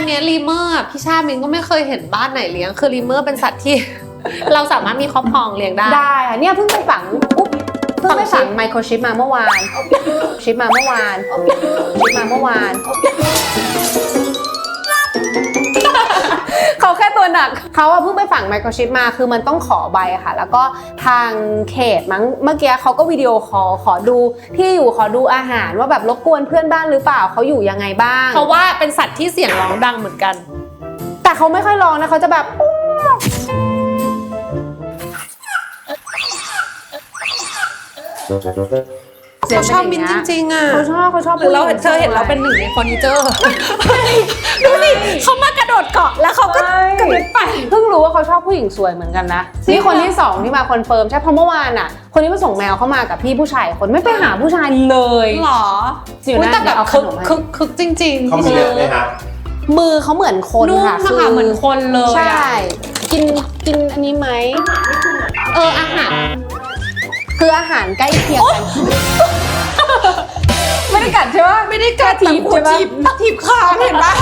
อันเนี้ยลีเมอร์อะพี่ชามินก็ไม่เคยเห็นบ้านไหนเลี้ยง คือลีเมอร์เป็นสัตว์ที่ เราสามารถมีครอบครองเลี้ยงได้ได้ค่ะเนี่ยเพิ่งไปฝังอุ๊บเพิ่งไปฝังไมโครชิปมาเมื่อวานชิปมาเมื่อวานชิปมาเมื่อวาน ตัวหนักเขาอะเพิ่งไปฝังไมโครชิปมาคือมันต้องขอใบอะค่ะ แล้วก็ทางเขตมั้งเมื่อกี้เขาก็วิดีโอคอลขอดูที่อยู่ขอดูอาหาร ว่าแบบรบกวนเพื่อนบ้านหรือเปล่าเขาอยู่ยังไงบ้างเพราะว่าเป็นสัตว์ที่เสียงร้องดังเหมือนกัน แต่เขาไม่ค่อยร้องนะเขาจะแบบอู้เขาชอบมินจริงๆอะเขาชอบเขาชอบหรือเราเธอเห็นเราเป็นหนึ่งในเฟอร์นิเจอร์ดูสิเขามากระโดดเกาะแล้วเขาก็ ผู้หญิงสวยเหมือนกันนะจริงนี่คนเหรอที่สองที่มาคอนเฟิร์มใช่เพราะเมื่อวานอะ คนที่มาส่งแมวเข้ามากับพี่ผู้ชายคนไม่ไปหาผู้ชายเลยหรออยู่อุ๊ยนะแต่แบบเดี๋ยวเอาขคึกนมให้คึกคึกจริงๆเขามีเล็บไหมครับมือเขาเหมือนคนนุ่มค่ะนะคะเหมือนคนเลยใช่ อะกินกินอันนี้ไหมเอออาหารคืออาหารใกล้เคียงกันไม่ได้กัดใช่ไหมไม่ได้กัดถีบใช่ปะถีบถีบขาเห็นปะ